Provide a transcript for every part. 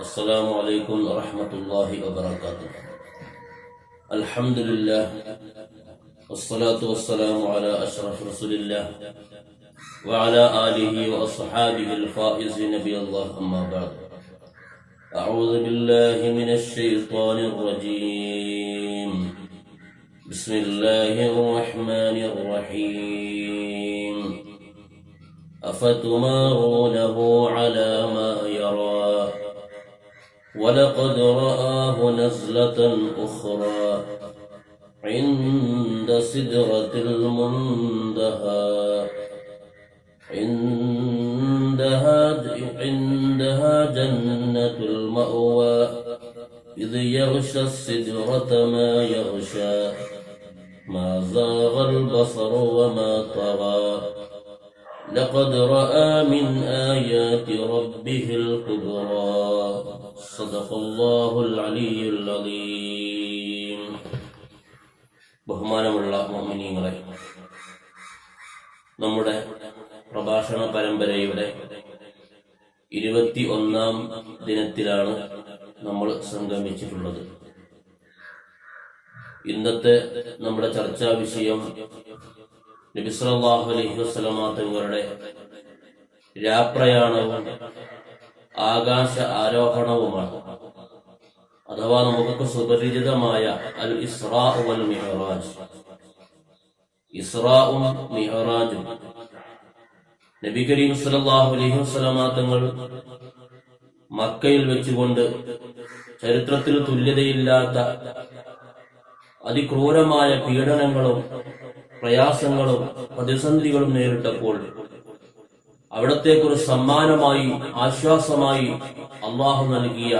السلام عليكم ورحمة الله وبركاته. الحمد لله والصلاة والسلام على أشرف رسول الله وعلى آله وأصحابه الفائزين بالله أما بعد. أعوذ بالله من الشيطان الرجيم. بسم الله الرحمن الرحيم. أفتمارونه على ما ولقد رآه نزلة أخرى عند سدرة المنتهى. عندها عندها جنة المأوى إذ يغشى السدرة ما يغشى. ما زاغ البصر وما طغى. لقد رأى من آيات ربه الكبرى صدق الله العلي العظيم ബഹുമാനമുള്ള മോമിനിയങ്ങളെ നമ്മുടെ പ്രഭാഷണ പരമ്പരയുടെ ഇരുപത്തി ഒന്നാം ദിനത്തിലാണ് നമ്മൾ സംഗമിച്ചിട്ടുള്ളത് ഇന്നത്തെ നമ്മുടെ ചർച്ചാ വിഷയം നബിസ്വല്ലാഹു അലൈഹി വസ്ലമ തങ്ങളുടെ രാപ്രയാണവും ആകാശ ആരോഹണവുമാണ്. അഥവാ നമുക്ക് സുപരിചിതമായ അൽ ഇസ്രാ വൽ മിഹറാജ്. ഇസ്രാവും മിഹറാജും നബി കരീം സല്ലല്ലാഹു അലൈഹി വസല്ലമ തങ്ങൾ മക്കയിൽ വെച്ചുകൊണ്ട് ചരിത്രത്തിൽ തുല്യതയില്ലാത്ത അതിക്രൂരമായ പീഡനങ്ങളും പ്രയാസങ്ങളും പ്രതിസന്ധികളും നേരിട്ടപ്പോൾ അവിടത്തേക്കൊരു സമ്മാനമായി ആശ്വാസമായി അള്ളാഹു നൽകിയ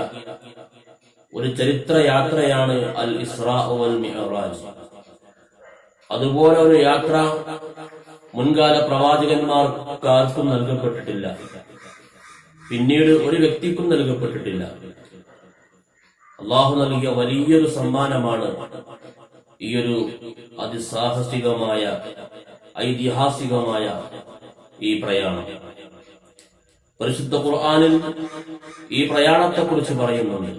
ഒരു ചരിത്ര യാത്രയാണ് അൽ ഇസ്രാ വൽ മിഹറാജ്. അതുപോലെ ഒരു യാത്ര മുൻകാല പ്രവാചകന്മാർക്ക് ആർക്കും നൽകപ്പെട്ടിട്ടില്ല. പിന്നീട് ഒരു വ്യക്തിക്കും നൽകപ്പെട്ടിട്ടില്ല. അള്ളാഹു നൽകിയ വലിയൊരു സമ്മാനമാണ് ഈ ഒരു അതിസാഹസികമായ ഐതിഹാസികമായ ഈ പ്രയാണം പരിശുദ്ധ ഖുർആനിൽ ഈ പ്രയാണത്തെ കുറിച്ച് പറയുന്നുണ്ട്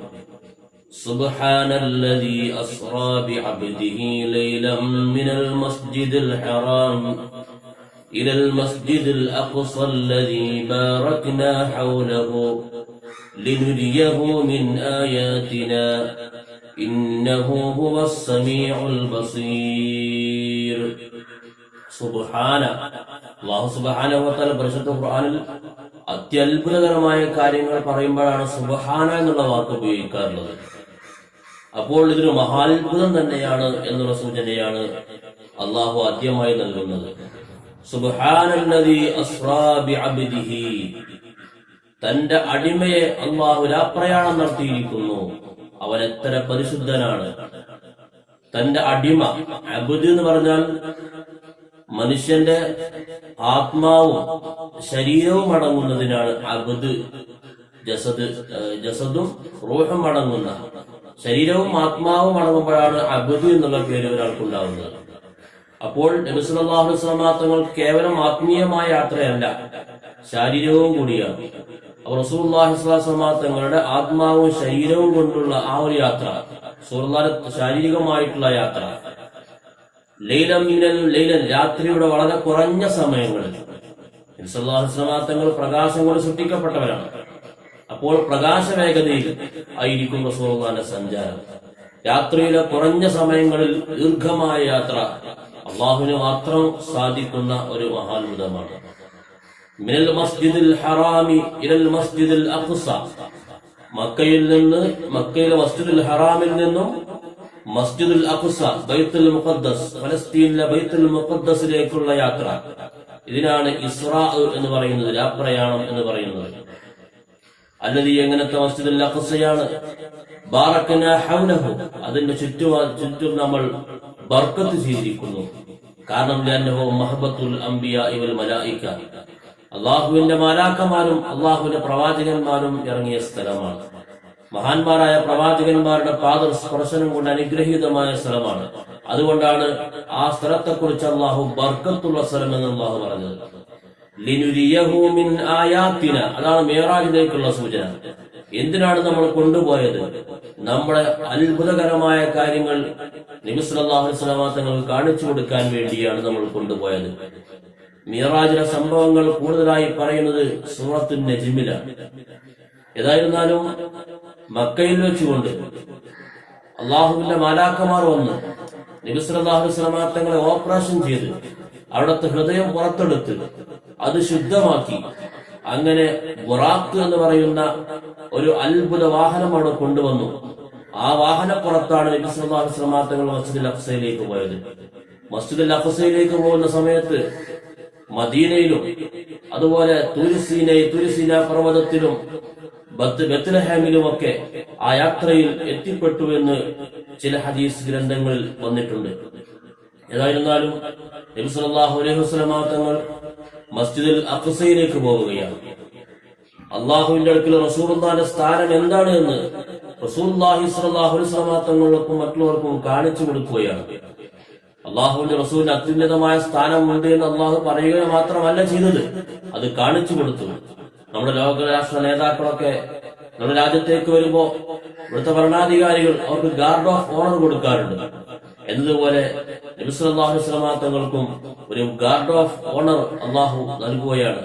سبحان الذي أسرى بعبده ليلا من المسجد الحرام إلى المسجد الأقصى الذي باركنا حوله لنريه من آياتنا ഇന്നഹു ഹുവസ് സമീഉൽ ബസീർ. സുബ്ഹാന അല്ലാഹു സുബ്ഹാനഹു വ തആല പരിശുദ്ധ ഖുർആനിൽ അത്യത്ഭുതകരമായ കാര്യങ്ങൾ പറയുമ്പോഴാണ് സുബഹാന എന്നുള്ള വാക്ക് ഉപയോഗിക്കാറുള്ളത്. അപ്പോൾ ഇതൊരു മഹാത്ഭുതം തന്നെയാണ് എന്നുള്ള സൂചനയാണ് അള്ളാഹു ആദ്യമായി നൽകുന്നത്. തന്റെ അടിമയെ അള്ളാഹു രാപ്രയാണം നടത്തിയിരിക്കുന്നു. അവൻ എത്ര പരിശുദ്ധനാണ്. തന്റെ അടിമ അബുദ് എന്ന് പറഞ്ഞാൽ മനുഷ്യന്റെ ആത്മാവും ശരീരവും അടങ്ങുന്നതിനാണ് അബുദ്. ജസദ് ജസദും റൂഹം അടങ്ങുന്ന ശരീരവും ആത്മാവും അടങ്ങുമ്പോഴാണ് അബുദ് എന്നുള്ള പേര് ഒരാൾക്കുണ്ടാവുന്നത്. അപ്പോൾ നബിസുല്ലാഹു കേവലം ആത്മീയമായ യാത്രയല്ല ശാരീരികവും കൂടിയാണ്. അപ്പോൾ റസൂല്ലാഹി തങ്ങളുടെ ആത്മാവും ശരീരവും കൊണ്ടുള്ള ആ ഒരു യാത്ര ശാരീരികമായിട്ടുള്ള യാത്ര. ലൈലം ലൈലൻ രാത്രിയുടെ വളരെ കുറഞ്ഞ സമയങ്ങളിൽ. തങ്ങൾ പ്രകാശം കൊണ്ട് സൃഷ്ടിക്കപ്പെട്ടവരാണ്. അപ്പോൾ പ്രകാശ വേഗതയിൽ ആയിരിക്കും റസൂലുള്ളാന്റെ സഞ്ചാരം. രാത്രിയിലെ കുറഞ്ഞ സമയങ്ങളിൽ ദീർഘമായ യാത്ര അള്ളാഹുവിന് മാത്രം സാധിക്കുന്ന ഒരു മഹാത്ഭുതമാണ്. മിനൽ المسجد الحرام ഇലൽ المسجد അഖ്സ. മക്കയിൽ നിന്ന് മക്കയിലെ മസ്ജിദുൽ ഹറാമിൽ നിന്നും മസ്ജിദുൽ അഖ്സ ബൈത്തുൽ മുഖദ്ദസ് ഫലസ്തീനിലെ ബൈത്തുൽ മുഖദ്ദസിലേക്കുള്ള യാത്ര. ഇതിനാണ് ഇസ്രാ എന്ന് പറയുന്നത് രാപ്രയാണം എന്ന് പറയുന്നത്. അല്ലതി എങ്ങനത്തെ മസ്ജിദുൽ അഖ്സയാണ്? ബാറക്കന ഹൗലഹു. അതിന്റെ ചുറ്റുവാ ചുറ്റും നമ്മൾ ബർക്കത്ത് ചെയ്തിരിക്കുന്നു. കാരണം ലന്നഹു മഹബത്തുൽ അംബിയ ഇവൽ മലായിക്ക. അള്ളാഹുവിന്റെ മാലാക്കന്മാരും അള്ളാഹുവിന്റെ പ്രവാചകന്മാരും ഇറങ്ങിയ സ്ഥലമാണ്. മഹാന്മാരായ പ്രവാചകന്മാരുടെ പാദ സ്പർശനം കൊണ്ട് അനുഗ്രഹീതമായ സ്ഥലമാണ്. അതുകൊണ്ടാണ് ആ സ്ഥലത്തെക്കുറിച്ച് അള്ളാഹു ബർക്കത്തുള്ള സ്ഥലം എന്ന് അള്ളാഹു പറഞ്ഞത്. ലിനുരിയഹു മിൻ ആയാത്തിന. അതാണ് മേറാജിലേക്കുള്ള സൂചന. എന്തിനാണ് നമ്മൾ കൊണ്ടുപോയത്? നമ്മുടെ അത്ഭുതകരമായ കാര്യങ്ങൾ നിമിസ്ലാഹു തങ്ങൾ കാണിച്ചു കൊടുക്കാൻ വേണ്ടിയാണ് നമ്മൾ കൊണ്ടുപോയത്. മിയറാജിലെ സംഭവങ്ങൾ കൂടുതലായി പറയുന്നത് സൂറത്തു നജിമിലാണ് ഏതായിരുന്നാലും മക്കയിൽ വെച്ചുകൊണ്ട് അള്ളാഹുവിന്റെ മാലാക്കമാർ വന്ന് തങ്ങളെ ഓപ്പറേഷൻ ചെയ്ത് അവിടുത്തെ ഹൃദയം പുറത്തെടുത്ത് അത് ശുദ്ധമാക്കി. അങ്ങനെ ബുറാക്ക് എന്ന് പറയുന്ന ഒരു അത്ഭുത വാഹനം അവിടെ കൊണ്ടുവന്നു. ആ വാഹനപ്പുറത്താണ് നബി സല്ലല്ലാഹു അലൈഹി വസല്ലം തങ്ങൾ മസ്ജിദുൽ അഖ്സയിലേക്ക് പോയത്. മസ്ജിദ് അഫ്സയിലേക്ക് പോകുന്ന സമയത്ത് മദീനയിലും അതുപോലെ തുരിസീന തുരിസീന പർവതത്തിലും ബത്ലഹാമിലുമൊക്കെ ആ യാത്രയിൽ എത്തിപ്പെട്ടു എന്ന് ചില ഹദീസ് ഗ്രന്ഥങ്ങളിൽ വന്നിട്ടുണ്ട്. ഏതായിരുന്നാലും നബിസ്വല്ലാഹു അലൈഹി വസല്ലം തങ്ങൾ മസ്ജിദുൽ അഖ്സയിലേക്ക് പോവുകയാണ്. അള്ളാഹുവിന്റെ അടുക്കൽ റസൂർദാന്റെ സ്ഥാനം എന്താണ് എന്ന് റസൂർ സ്വലാഹു സ്വലാഹുലി വസല്ലം തങ്ങൾക്കും മറ്റുള്ളവർക്കും കാണിച്ചു കൊടുക്കുകയാണ്. അള്ളാഹുവിന്റെ റസൂലിന് അത്യുന്നതമായ സ്ഥാനം ഉണ്ട് എന്ന് അള്ളാഹു പറയുക മാത്രമല്ല ചെയ്തത്. അത് കാണിച്ചു കൊടുത്തു. നമ്മുടെ ലോകരാഷ്ട്ര നേതാക്കളൊക്കെ നമ്മുടെ രാജ്യത്തേക്ക് വരുമ്പോ ഇവിടുത്തെ ഭരണാധികാരികൾ അവർക്ക് ഗാർഡ് ഓഫ് ഓണർ കൊടുക്കാറുണ്ട്. എന്നതുപോലെ നബിസ്വല്ലാഹു ഒരു ഗാർഡ് ഓഫ് ഓണർ അള്ളാഹു നൽകുകയാണ്.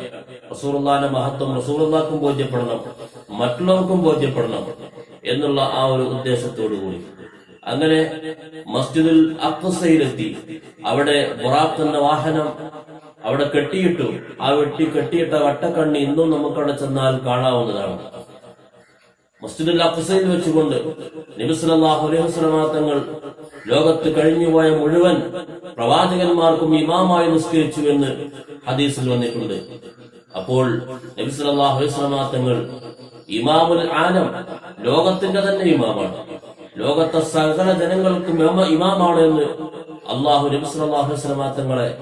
റസൂറുല്ലാന്റെ മഹത്വം റസൂറുല്ലാക്കും ബോധ്യപ്പെടണം. മറ്റുള്ളവർക്കും ബോധ്യപ്പെടണം എന്നുള്ള ആ ഒരു ഉദ്ദേശത്തോടു കൂടി അങ്ങനെ മസ്ജിദുൽ അക്സയിലെത്തി. അവിടെ ബുറാഖ് എന്ന വാഹനം അവിടെ കെട്ടിയിട്ടു. ആ വെട്ടി കെട്ടിയിട്ട വട്ടക്കണ്ണി ഇന്നും നമുക്കവിടെ ചെന്നാൽ കാണാവുന്നതാണ്. മസ്ജിദുൽ അക്സയിൽ വെച്ചുകൊണ്ട് നബിസ്വല്ലാഹു അലൈഹി വസല്ലമ തങ്ങൾ ലോകത്ത് കഴിഞ്ഞുപോയ മുഴുവൻ പ്രവാചകന്മാർക്കും ഇമാമായി നിസ്കരിച്ചു എന്ന് ഹദീസിൽ വന്നിട്ടുണ്ട്. അപ്പോൾ നബിസ്വല്ലാഹു തങ്ങൾ ഇമാമുൽ ആനം ലോകത്തിന്റെ തന്നെ ഇമാമാണ്. ലോകത്തെ സകല ജനങ്ങൾക്കും ഇമാ- ഇമാമാണ് എന്ന് അള്ളാഹു തങ്ങളെ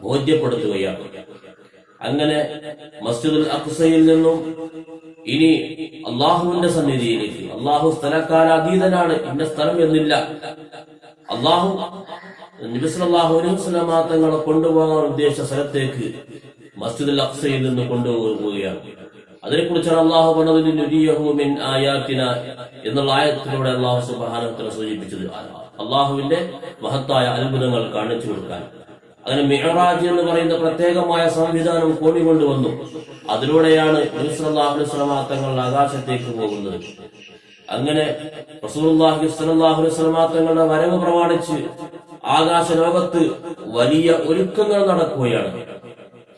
ബോധ്യപ്പെടുത്തുകയാണ്. അങ്ങനെ മസ്ജിദുൽ അക്സയിൽ നിന്നും ഇനി അള്ളാഹുവിന്റെ സന്നിധിയിലേക്ക് അള്ളാഹു സ്ഥലക്കാലാതീതനാണ് ഇന്ന സ്ഥലം എന്നില്ല. അള്ളാഹു നബിസ്വല്ലാഹു അലൈഹിസ്ലാമാ തങ്ങളെ കൊണ്ടുപോകാൻ ഉദ്ദേശിച്ച സ്ഥലത്തേക്ക് മസ്ജിദുൽ അഖ്സയിൽ നിന്ന് കൊണ്ടുപോവുകയാണ്. അതിനെക്കുറിച്ചാണ് അള്ളാഹു പറഞ്ഞതിന് എന്നുള്ള ആയത്തിലൂടെ അള്ളാഹു സുബാനത്തിനെ സൂചിപ്പിച്ചത്. അള്ളാഹുവിന്റെ മഹത്തായ അത്ഭുതങ്ങൾ കാണിച്ചു കൊടുക്കാൻ. അങ്ങനെ മിഹറാജ് എന്ന് പറയുന്ന പ്രത്യേകമായ സംവിധാനം കോടിക്കൊണ്ടുവന്നു അതിലൂടെയാണ് തങ്ങൾ ആകാശത്തേക്ക് പോകുന്നത്. അങ്ങനെ തങ്ങളുടെ വരവ് പ്രമാണിച്ച് ആകാശ ലോകത്ത് വലിയ ഒരുക്കങ്ങൾ നടക്കുകയാണ്.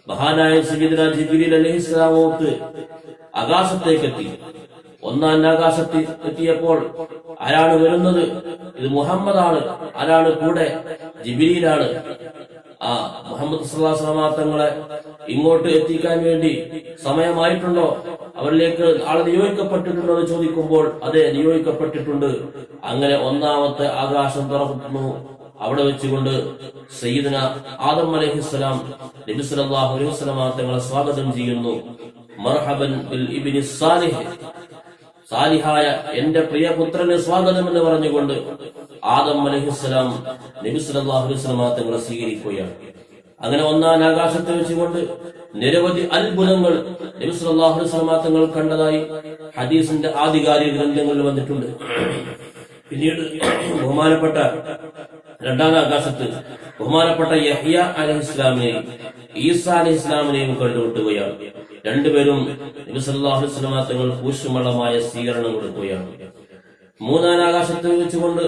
മഹാനായ സയ്യിദ്ന ജിബ്രീൽ അലൈഹിസ്സലാമോത്ത് ആകാശത്തേക്കെത്തി. ഒന്നാം ആകാശത്തിൽ എത്തിയപ്പോൾ ആരാണ് വരുന്നത്? ഇത് മുഹമ്മദാണ്. ആരാണ് കൂടെ? ജിബിരിയിലാണ് ആ മുഹമ്മദ് സമാർത്ഥങ്ങളെ ഇങ്ങോട്ട് എത്തിക്കാൻ വേണ്ടി സമയമായിട്ടുണ്ടോ? അവരിലേക്ക് ആൾ നിയോഗിക്കപ്പെട്ടിട്ടുണ്ടോ എന്ന് ചോദിക്കുമ്പോൾ അതെ നിയോഗിക്കപ്പെട്ടിട്ടുണ്ട്. അങ്ങനെ ഒന്നാമത്തെ ആകാശം തുറക്കുന്നു അവിടെ വെച്ചുകൊണ്ട് സയ്യിദന ആദം അലഹിസ്സലാം നബി സല്ലല്ലാഹു അലൈഹി തങ്ങളെ സ്വാഗതം ചെയ്യുന്നു. മർഹബൻ ഇബ്നി സാലിഹ്. സാലിഹായ എന്റെ പ്രിയപുത്രന് സ്വാഗതം എന്ന് പറഞ്ഞുകൊണ്ട് ആദം അലഹിസ്സലാം നബി സല്ലല്ലാഹു അലൈഹി വസല്ലമ തങ്ങളെ സ്വീകരിക്കുകയാണ്. അങ്ങനെ ഒന്നാം ആകാശത്ത് വെച്ചുകൊണ്ട് നിരവധി അത്ഭുതങ്ങൾ നബി സല്ലല്ലാഹു അലൈഹി വസല്ലമ തങ്ങൾ കണ്ടതായി ഹദീസിന്റെ ആധികാരിക ഗ്രന്ഥങ്ങളിൽ വന്നിട്ടുണ്ട്. പിന്നീട് ബഹുമാനപ്പെട്ട രണ്ടാം ആകാശത്ത് ബഹുമാനപ്പെട്ട യഹ്യ അലഹിസ്ലാമിനെയും ഈസ അലഹിസ്ലാമിനെയും കണ്ടുമുട്ടുകയാണ്. രണ്ടുപേരും നബി സല്ലല്ലാഹു അലൈഹി വസല്ലമ തങ്ങൾ ഊഷ്മളമായ സ്വീകരണം കൊടുക്കുകയാണ്. മൂന്നാം ആകാശത്ത് വെച്ചുകൊണ്ട്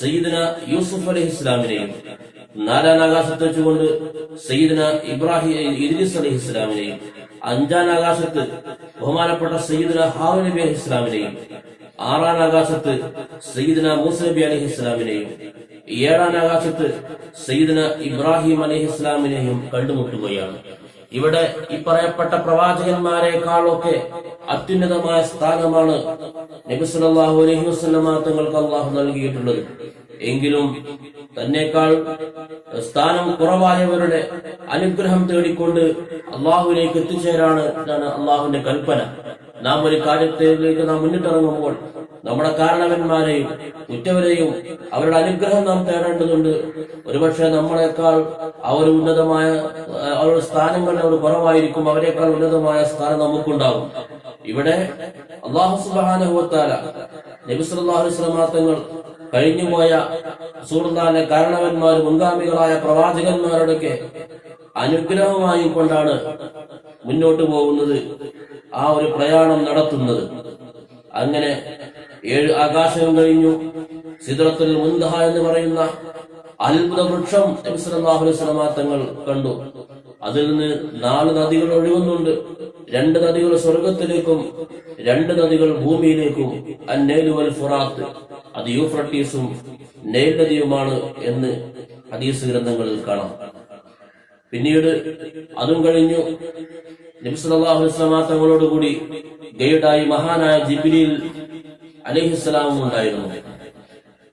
സയ്യിദിന യൂസുഫ് അലി ഇസ്ലാമിനെയും നാലാം ആകാശത്ത് വെച്ചുകൊണ്ട് സയ്യിദിന ഇബ്രാഹിം ഇദ്രീസ് അലി ഇസ്ലാമിനെയും അഞ്ചാം ആകാശത്ത് ബഹുമാനപ്പെട്ട സയ്യിദിന ഹാവു നബി അലി ഇസ്ലാമിനെയും ആറാം ആകാശത്ത് സയ്യിദിന മൂസ അലൈഹി ഇസ്ലാമിനെയും ഏഴാം ആകാശത്ത് സയ്യിദിന ഇബ്രാഹിം അലി ഇസ്ലാമിനെയും കണ്ടുമുട്ടുകയാണ്. ഇവിടെ ഈ പറയപ്പെട്ട പ്രവാചകന്മാരെക്കാളൊക്കെ അത്യുന്നതമായ സ്ഥാനമാണ് നബിസ്വല്ലാഹു അലഹി വസല്ലമ തങ്ങൾക്ക് അള്ളാഹു നൽകിയിട്ടുള്ളത്. എങ്കിലും തന്നെക്കാൾ സ്ഥാനം കുറവായവരുടെ അനുഗ്രഹം തേടിക്കൊണ്ട് അള്ളാഹുവിലേക്ക് എത്തിച്ചേരാണ് അള്ളാഹുവിന്റെ കൽപ്പന. നാം ഒരു കാര്യത്തിലേക്ക് നാം മുന്നിട്ടിറങ്ങുമ്പോൾ നമ്മുടെ കാരണവന്മാരെയും ഉറ്റവരെയും അവരുടെ അനുഗ്രഹം നാം തേടേണ്ടതുണ്ട്. ഒരുപക്ഷെ നമ്മളെക്കാൾ അവർ ഉന്നതമായ അവരുടെ തന്നെ അവർ കുറവായിരിക്കും. അവരെക്കാൾ ഉന്നതമായ സ്ഥാനം നമുക്കുണ്ടാകും. ഇവിടെ അള്ളാഹു സുബാനുഭവത്താല നബിസ്വല്ലാഹുസ്ലമാ തങ്ങൾ കഴിഞ്ഞുപോയ സൂർദാന്റെ കാരണവന്മാർ മുൻഗാമികളായ പ്രവാചകന്മാരുടെയൊക്കെ അനുഗ്രഹമായി കൊണ്ടാണ് മുന്നോട്ട് പോകുന്നത് ആ ഒരു പ്രയാണം നടത്തുന്നത്. അങ്ങനെ ഏഴ് ആകാശം കഴിഞ്ഞു. സിദ്രത്തുൽ മുന്തഹ എന്ന് പറയുന്ന അത്ഭുത വൃക്ഷം നബിസ്വല്ലാഹുലമ തങ്ങൾ കണ്ടു. അതിൽ നിന്ന് നാല് നദികൾ ഒഴുകുന്നുണ്ട്. രണ്ട് നദികൾ സ്വർഗത്തിലേക്കും രണ്ട് നദികൾ ഭൂമിയിലേക്കും. അന്നേലു വൽ ഫുറാത്ത്. അത് യൂഫ്രട്ടീസും നെയിൽ നദിയുമാണ് എന്ന് ഹദീസ് ഗ്രന്ഥങ്ങളിൽ കാണാം. പിന്നീട് അതും കഴിഞ്ഞു. നബിസ്വല്ലാഹു വസ്ലമ തങ്ങളോടുകൂടി ഗൈഡായി മഹാനായ ജിബിലിൽ അലിഹിസ്സലാമും ഉണ്ടായിരുന്നു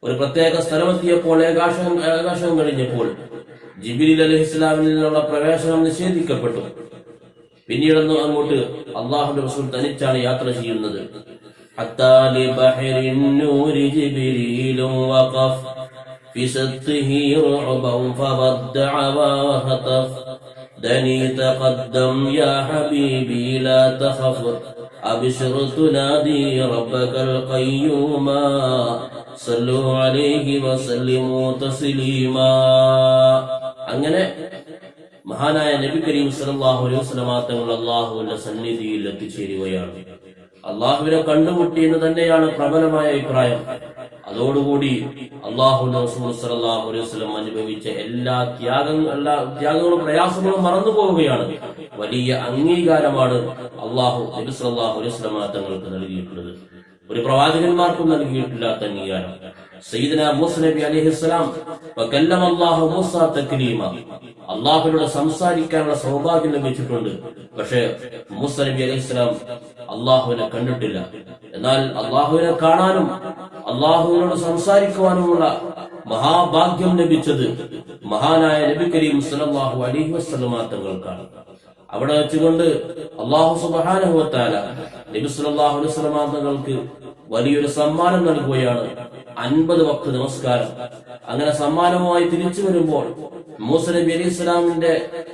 ഒരു പ്രത്യേക സ്ഥലമെത്തിയപ്പോൾ ഏകാശം ഏകാശവും കഴിഞ്ഞപ്പോൾ ജിബിലിൽ അലഹിസ്ലാമിൽ നിന്നുള്ള പ്രവേശനം നിഷേധിക്കപ്പെട്ടു പിന്നീടൊന്നും അങ്ങോട്ട് അള്ളാഹുന്റെ റസൂൽ തനിച്ചാണ് യാത്ര ചെയ്യുന്നത് حتى لبحر النور جبريل وقف في سطه رعبا فودع وهتف دني تقدم يا حبيبي لا تخف أبشر تنادي ربك القيوم صلوا عليه وسلموا تسليما അങ്ങനെ മഹാനായ നബി കരീം സല്ലല്ലാഹു അലൈഹി വസല്ലമ തങ്ങൾ അള്ളാഹുവിന്റെ സന്നിധിയിൽ എത്തിച്ചേരുകയാണ് അള്ളാഹുവിനെ കണ്ടുമുട്ടി എന്ന് തന്നെയാണ് പ്രബലമായ അഭിപ്രായം അതോടുകൂടി അള്ളാഹു റസൂൽ സല്ലല്ലാഹു അലൈഹി വസല്ലം അനുഭവിച്ച എല്ലാ ത്യാഗങ്ങൾ എല്ലാ ത്യാഗങ്ങളും പ്രയാസങ്ങളും മറന്നു പോവുകയാണ്. വലിയ അംഗീകാരമാണ് അള്ളാഹു നബി സല്ലല്ലാഹു അലൈഹി വസല്ലമ തങ്ങൾക്ക് നൽകിയിട്ടുള്ളത്. ഒരു പ്രവാചകന്മാർക്കും നൽകിയിട്ടില്ലാത്ത അംഗീകാരം. സയ്യിദന മൂസ അലൈഹിസ്സലാം വകല്ലമ അല്ലാഹു മൂസ സംസാരിക്കാനുള്ള സൗഭാഗ്യം ലഭിച്ചിട്ടുണ്ട്. പക്ഷെ മൂസ നബി അലൈഹിസ്സലാം അള്ളാഹുവിനെ കണ്ടിട്ടില്ല. എന്നാൽ അള്ളാഹുവിനെ കാണാനും അള്ളാഹുവിനോട് സംസാരിക്കുവാനുമുള്ള മഹാഭാഗ്യം ലഭിച്ചത് മഹാനായ നബി കരീം സലാഹു അലൈഹി വസല്ലമ തങ്ങൾക്കാണ്. അവിടെ വെച്ചുകൊണ്ട് അള്ളാഹു സുബാനുഭവത്താല നബി സലാഹു അലൈഹി വസല്ലമ തങ്ങൾക്ക് വലിയൊരു സമ്മാനം നൽകുകയാണ്. അൻപത് വക്ത് നമസ്കാരം. അങ്ങനെ സമ്മാനവുമായി തിരിച്ചു വരുമ്പോൾ മൂസ നബി അലൈഹി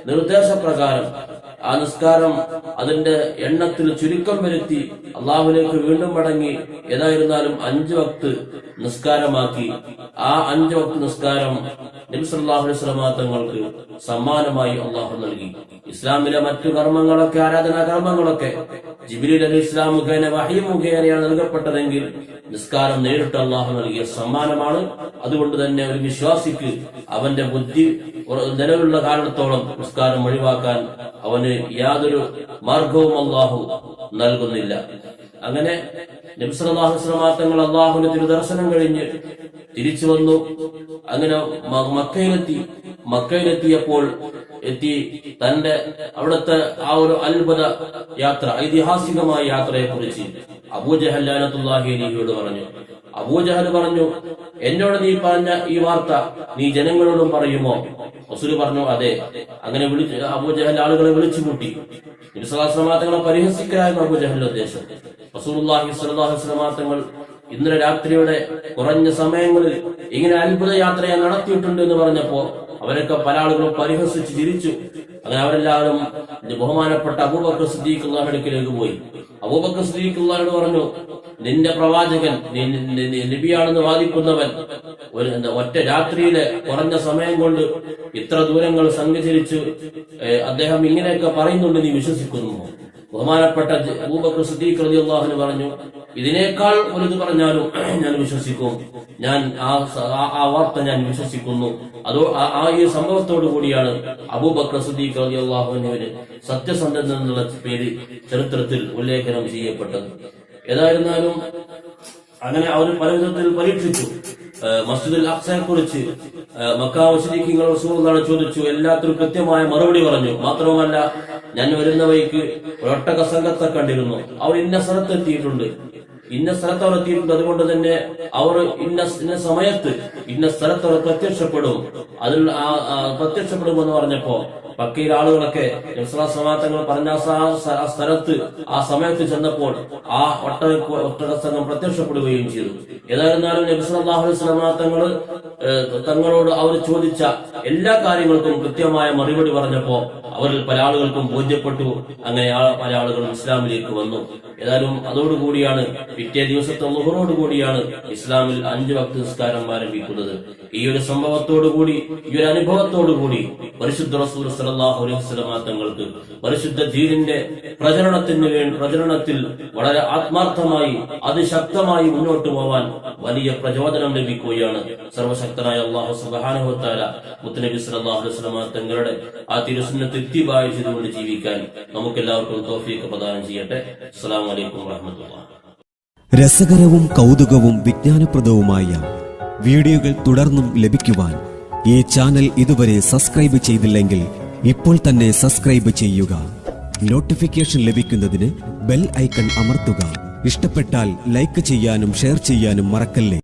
നിർദ്ദേശപ്രകാരം ആ നിസ്കാരം അതിന്റെ എണ്ണത്തിൽ ചുരുക്കം വരുത്തി അള്ളാഹുലേക്ക് വീണ്ടും മടങ്ങി ഏതായിരുന്നാലും അഞ്ചു വക്ത് നിസ്കാരമാക്കി. ആ അഞ്ചു വക്ത് നിസ്കാരം തങ്ങൾക്ക് സമ്മാനമായി അള്ളാഹു നൽകി. ഇസ്ലാമിലെ മറ്റു കർമ്മങ്ങളൊക്കെ ആരാധനാ കർമ്മങ്ങളൊക്കെ ജിബിലിൽ അലി ഇസ്ലാം മുഖേന വഹി മുഖേനയാണ് നൽകപ്പെട്ടതെങ്കിൽ നിസ്കാരം നേരിട്ട് അള്ളാഹു നൽകിയ സമ്മാനമാണ്. അതുകൊണ്ട് തന്നെ ഒരു വിശ്വാസിക്ക് അവന്റെ ബുദ്ധി നിലവിലുള്ള കാരണത്തോളം നിസ്കാരം ഒഴിവാക്കാൻ അവന് യാതൊരു മാർഗവും അള്ളാഹു നൽകുന്നില്ല. അങ്ങനെ നബ്സലാഹു തങ്ങൾ അള്ളാഹുവിന്റെ തിരുദർശനം കഴിഞ്ഞ് തിരിച്ചു വന്നു. അങ്ങനെ മക്കയിലെത്തി. മക്കയിലെത്തിയപ്പോൾ എത്തി തന്റെ അവിടുത്തെ ആ ഒരു അത്ഭുത യാത്ര ഐതിഹാസികമായ യാത്രയെ കുറിച്ച് അബൂജഹല്ലാനത്തുല്ലാഹിയോട് പറഞ്ഞു. അബൂജഹൽ പറഞ്ഞു എന്നോട് നീ പറഞ്ഞ ഈ വാർത്ത നീ ജനങ്ങളോടും പറയുമോ? റസൂൽ പറഞ്ഞു അതെ. അങ്ങനെ വിളിച്ച് അബൂജഹൽ ആളുകളെ വിളിച്ചു കൂട്ടി തങ്ങളെ പരിഹസിക്കലായിരുന്നു അബൂജഹലിന്റെ ഉദ്ദേശം. തങ്ങൾ ഇന്നലെ രാത്രിയുടെ കുറഞ്ഞ സമയങ്ങളിൽ ഇങ്ങനെ അത്ഭുത യാത്ര ഞാൻ നടത്തിയിട്ടുണ്ട് എന്ന് പറഞ്ഞപ്പോ അവരൊക്കെ പല ആളുകളും പരിഹസിച്ച് ചിരിച്ചു. അങ്ങനെ അവരെല്ലാവരും ബഹുമാനപ്പെട്ട അബൂബക്കർ സിദ്ദീഖ് അടുക്കിലേക്ക് പോയി. അബൂബക്കർ സിദ്ദീഖ് സിദ്ദീഖുള്ളോട് പറഞ്ഞു നിന്റെ പ്രവാചകൻ നബിയാണെന്ന് വാദിക്കുന്നവൻ ഒരു ഒറ്റ രാത്രിയിലെ കുറഞ്ഞ സമയം കൊണ്ട് ഇത്ര ദൂരങ്ങൾ സഞ്ചരിച്ച് അദ്ദേഹം ഇങ്ങനെയൊക്കെ പറയുന്നുണ്ട് നീ വിശ്വസിക്കുന്നു. ബഹുമാനപ്പെട്ട അബൂബക്കർ റളിയല്ലാഹു പറഞ്ഞു ഇതിനേക്കാൾ വലുത് പറഞ്ഞാലും ഞാൻ വിശ്വസിക്കും. ഞാൻ ആ വാർത്ത ഞാൻ വിശ്വസിക്കുന്നു. അതോ ആ- ഈ സംഭവത്തോടു കൂടിയാണ് അബൂബക്കർ സിദ്ദീഖ് റളിയല്ലാഹുവിന് സത്യസന്ധൻ എന്നുള്ള പേര് ചരിത്രത്തിൽ ഉല്ലേഖനം ചെയ്യപ്പെട്ടത്. ഏതായിരുന്നാലും അങ്ങനെ അവർ പല വിധത്തിൽ പരീക്ഷിച്ചു. മസ്ജിദുൽ അക്സയെ കുറിച്ച് മക്കാ മുസ്ലിഖിങ്ങൾ റസൂലാണ് ചോദിച്ചു. എല്ലാത്തിനും കൃത്യമായ മറുപടി പറഞ്ഞു. മാത്രവുമല്ല ഞാൻ വരുന്ന വഴിക്ക് ഒരൊട്ടക സംഘത്തെ കണ്ടിരുന്നു. അവർ ഇന്ന സ്ഥലത്ത് എത്തിയിട്ടുണ്ട്. ഇന്ന സ്ഥലത്ത് അവർ എത്തിയിട്ടുണ്ട്. അതുകൊണ്ട് തന്നെ അവർ ഇന്ന ഇന്ന സമയത്ത് ഇന്ന സ്ഥലത്ത് അവർ പ്രത്യക്ഷപ്പെടും. അതിൽ പ്രത്യക്ഷപ്പെടുമെന്ന് പറഞ്ഞപ്പോ പക്കയിലെ ആളുകളൊക്കെ സമാത്തങ്ങൾ പറഞ്ഞ ആ സ്ഥലത്ത് ആ സമയത്ത് ചെന്നപ്പോൾ ആ ഒട്ടക ഒട്ടക സംഘം പ്രത്യക്ഷപ്പെടുകയും ചെയ്തു. ഏതായിരുന്നാലും നബിസ്ലാഹു സമാത്തങ്ങൾ തങ്ങളോട് അവർ ചോദിച്ച എല്ലാ കാര്യങ്ങൾക്കും കൃത്യമായ മറുപടി പറഞ്ഞപ്പോ അവരിൽ പല ആളുകൾക്കും ബോധ്യപ്പെട്ടു. അങ്ങനെ പല ആളുകളും ഇസ്ലാമിലേക്ക് വന്നു. ഏതായാലും അതോടുകൂടിയാണ് പിറ്റേ ദിവസത്തെ ലുഹറോട് കൂടിയാണ് ഇസ്ലാമിൽ അഞ്ച് ഭക്തി നിസ്കാരം ആരംഭിക്കുന്നത്. ഈ ഒരു സംഭവത്തോടുകൂടി ഈ ഒരു അനുഭവത്തോടുകൂടി പരിശുദ്ധ റസൂൽ തങ്ങൾക്ക് പരിശുദ്ധ ദീനിന്റെ പ്രചരണത്തിന് വേണ്ടി പ്രചരണത്തിൽ വളരെ ആത്മാർത്ഥമായി അതിശക്തമായി മുന്നോട്ട് പോവാൻ വലിയ പ്രചോദനം ലഭിക്കുകയാണ്. സർവശക്തനായ അള്ളാഹു സുബാനുഹത്താല മുത്തനബി സല്ലല്ലാഹു അലൈഹി തങ്ങളുടെ ആ തിരുസുന്നത്ത് തൃപ്തി ചെയ്തുകൊണ്ട് ജീവിക്കാൻ നമുക്കെല്ലാവർക്കും തോഫിയൊക്കെ പ്രദാനം ചെയ്യട്ടെ. അസ്സാം വലൈക്കും വറഹ്മത്തുള്ളാഹി രസകരവും കൗതുകവും വിജ്ഞാനപ്രദവുമായ വീഡിയോകൾ തുടർന്നും ലഭിക്കുവാൻ ഈ ചാനൽ ഇതുവരെ സബ്സ്ക്രൈബ് ചെയ്തില്ലെങ്കിൽ ഇപ്പോൾ തന്നെ സബ്സ്ക്രൈബ് ചെയ്യുക. നോട്ടിഫിക്കേഷൻ ലഭിക്കുന്നതിന് ബെൽ ഐക്കൺ അമർത്തുക. ഇഷ്ടപ്പെട്ടാൽ ലൈക്ക് ചെയ്യാനും ഷെയർ ചെയ്യാനും മറക്കല്ലേ?